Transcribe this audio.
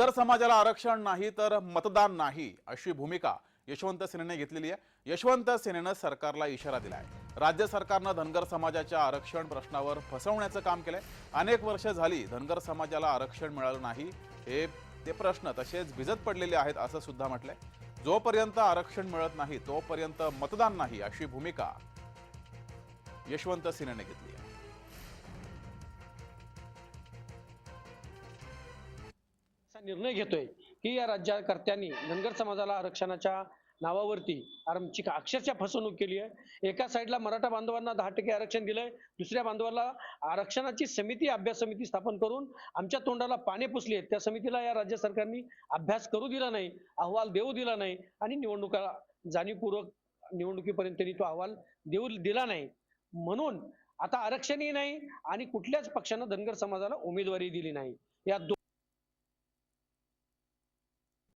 धनगर समाजाला आरक्षण नाही तर मतदान नाही अशी भूमिका यशवंत सेनेने घेतलेली आहे. यशवंत सेनेनं सरकारला इशारा दिलाय. राज्य सरकारनं धनगर समाजाच्या आरक्षण प्रश्नावर फसवण्याचं काम केलंय. अनेक वर्ष झाली धनगर समाजाला आरक्षण मिळालं नाही. हे ते प्रश्न तसेच भिजत पडलेले आहेत असं सुद्धा म्हटलंय. जोपर्यंत आरक्षण मिळत नाही तोपर्यंत मतदान नाही अशी भूमिका यशवंत सेनेने घेतली आहे. असा निर्णय घेतोय की या राज्यकर्त्यांनी धनगर समाजाला आरक्षणाच्या नावावरती आमची अक्षरशः फसवणूक केली आहे. एका साईडला मराठा बांधवांना दहा टक्के आरक्षण दिलंय दुसऱ्या बांधवाला आरक्षणाची समिती अभ्यास समिती स्थापन करून आमच्या तोंडाला पाने पुसली आहेत. त्या समितीला या राज्य सरकारने अभ्यास करू दिला नाही अहवाल देऊ दिला नाही आणि निवडणुका जाणीवपूर्वक निवडणुकीपर्यंत त्यांनी तो अहवाल देऊ दिला नाही. म्हणून आता आरक्षणही नाही आणि कुठल्याच पक्षानं धनगर समाजाला उमेदवारी दिली नाही. या